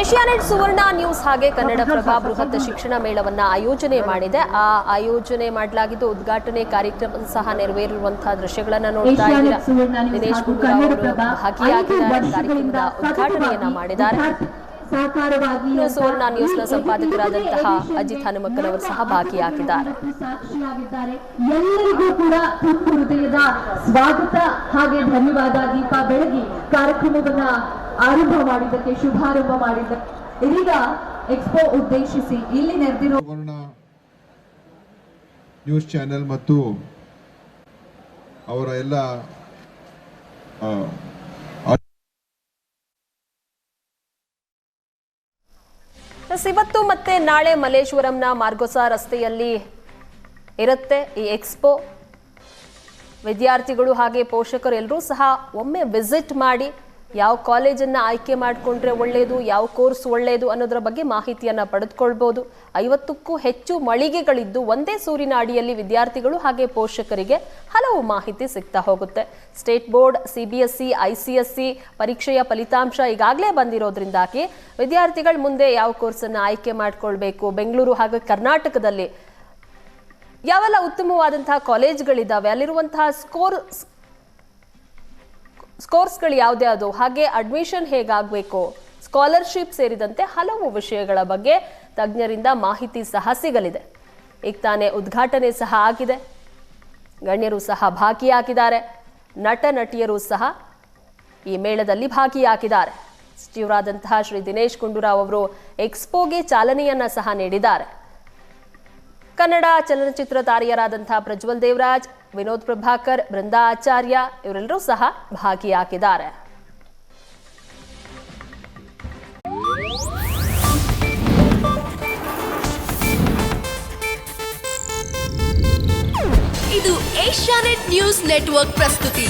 Asianet ಸುವರ್ಣ news ಹಾಗೆ ಕನ್ನಡಪ್ರಭ ಬೃಹತ್ ಶಿಕ್ಷಣ ಮೇಳವನ್ನ ಆಯೋಜನೆ ಮಾಡಿದೆ. ಆ ಆಯೋಜನೆ ಮಾಡಲಾಗಿದ್ದು ಉದ್ಘಾಟನೆ ಕಾರ್ಯಕ್ರಮ ಸಹ ನೆರವೇರಿರುವಂತಹ ದೃಶ್ಯಗಳನ್ನ ನೋಡ್ತಾ ಇದ್ದೀರಾ? ದಿನೇಶ್ ಹಾಗೂ ಗುಂಡೂರಾವ್ ಅವರು ಕನ್ನಡಪ್ರಭ ಭಾಗಿಯಾಗಿದ್ದಾರೆ ಕಾರ್ಯಕ್ರಮದ ಉದ್ಘಾಟನೆಯನ್ನ ಮಾಡಿದ್ದಾರೆ. ಸುವರ್ಣ ನ್ಯೂಸ್ನ ಸಂಪಾದಕರಾದಂತಹ ಅಜಿತ್ ಹನುಮಕ್ಕನವರು ಸಹ ಭಾಗಿಯಾಗಿದ್ದಾರೆ. ಎಲ್ಲರಿಗೂ ಕೂಡ ತುಂಬು ಹೃದಯದ ಸ್ವಾಗತ ಹಾಗೆ ಧನ್ಯವಾದ ದೀಪಾ ಬೆಳಗಿ ಕಾರ್ಯಕ್ರಮವನ್ನ ಆರಂಭ ಮಾಡಿದ್ದಕ್ಕೆ ಶುಭಾರಂಭ ಮಾಡಿದ್ದ. ಇದೀಗ ಎಕ್ಸ್ಪೋ ಉದ್ದೇಶಿಸಿ ಇಲ್ಲಿ ನೆರೆದಿರೋ ನ್ಯೂಸ್ ಚಾನೆಲ್ ಮತ್ತು ಅವರ ಎಲ್ಲ ಇವತ್ತು ಮತ್ತೆ ನಾಳೆ ಮಲ್ಲೇಶ್ವರಂನ ಮಾರ್ಗೋಸ ರಸ್ತೆಯಲ್ಲಿ ಇರುತ್ತೆ ಈ ಎಕ್ಸ್ಪೋ ವಿದ್ಯಾರ್ಥಿಗಳು ಹಾಗೆ ಪೋಷಕರು ಎಲ್ಲರೂ ಸಹ ಒಮ್ಮೆ ವಿಸಿಟ್ ಮಾಡಿ ಯಾವ ಕಾಲೇಜನ್ನ ಆಯ್ಕೆ ಮಾಡಿಕೊಂಡ್ರೆ ಒಳ್ಳೆಯದು ಯಾವ ಕೋರ್ಸ್ ಒಳ್ಳೆಯದು ಅನ್ನೋದರ ಬಗ್ಗೆ ಮಾಹಿತಿಯನ್ನ ಪಡೆದುಕೊಳ್ಬೋದು. ಐವತ್ತಕ್ಕೂ ಹೆಚ್ಚು ಮಳಿಗೆಗಳಿದ್ದು ಒಂದೇ ಸೂರಿನ ಅಡಿಯಲ್ಲಿ ವಿದ್ಯಾರ್ಥಿಗಳು ಹಾಗೆ ಪೋಷಕರಿಗೆ ಹಲವು ಮಾಹಿತಿ ಸಿಗ್ತಾ ಹೋಗುತ್ತೆ. ಸ್ಟೇಟ್ ಬೋರ್ಡ್ ಸಿ ಬಿ ಪರೀಕ್ಷೆಯ ಫಲಿತಾಂಶ ಈಗಾಗಲೇ ಬಂದಿರೋದ್ರಿಂದಾಗಿ ವಿದ್ಯಾರ್ಥಿಗಳು ಮುಂದೆ ಯಾವ ಕೋರ್ಸನ್ನು ಆಯ್ಕೆ ಮಾಡಿಕೊಳ್ಬೇಕು? ಬೆಂಗಳೂರು ಹಾಗೂ ಕರ್ನಾಟಕದಲ್ಲಿ ಯಾವೆಲ್ಲ ಉತ್ತಮವಾದಂತಹ ಕಾಲೇಜ್ಗಳಿದ್ದಾವೆ ಅಲ್ಲಿರುವಂತಹ ಸ್ಕೋರ್ ಸ್ಕೋರ್ಸ್ಗಳು ಯಾವ್ದ್ಯಾವುದು ಹಾಗೆ ಅಡ್ಮಿಷನ್ ಹೇಗಾಗಬೇಕು? ಸ್ಕಾಲರ್ಶಿಪ್ ಸೇರಿದಂತೆ ಹಲವು ವಿಷಯಗಳ ಬಗ್ಗೆ ತಜ್ಞರಿಂದ ಮಾಹಿತಿ ಸಹ ಸಿಗಲಿದೆ. ಈಗ ತಾನೇ ಉದ್ಘಾಟನೆ ಸಹ ಆಗಿದೆ. ಗಣ್ಯರು ಸಹ ಭಾಗಿಯಾಗಿದ್ದಾರೆ. ನಟ, ನಟಿಯರು ಸಹ ಈ ಮೇಳದಲ್ಲಿ ಭಾಗಿಯಾಗಿದ್ದಾರೆ. ಸಚಿವರಾದಂತಹ ಶ್ರೀ ದಿನೇಶ್ ಗುಂಡೂರಾವ್ ಅವರು ಎಕ್ಸ್ಪೋಗೆ ಚಾಲನೆಯನ್ನ ಸಹ ನೀಡಿದ್ದಾರೆ. ಕನ್ನಡ ಚಲನಚಿತ್ರ ತಾರೆಯರಾದಂತಹ ಪ್ರಜ್ವಲ್ ದೇವರಾಜ್, ವಿನೋದ್ ಪ್ರಭಾಕರ್, ಬೃಂದಾ ಆಚಾರ್ಯ ಇವರೆಲ್ಲರೂ ಸಹ ಭಾಗಿಯಾಗಿದ್ದಾರೆ. ಇದು ಏಷ್ಯಾನೆಟ್ ನ್ಯೂಸ್ ನೆಟ್ವರ್ಕ್ ಪ್ರಸ್ತುತಿ.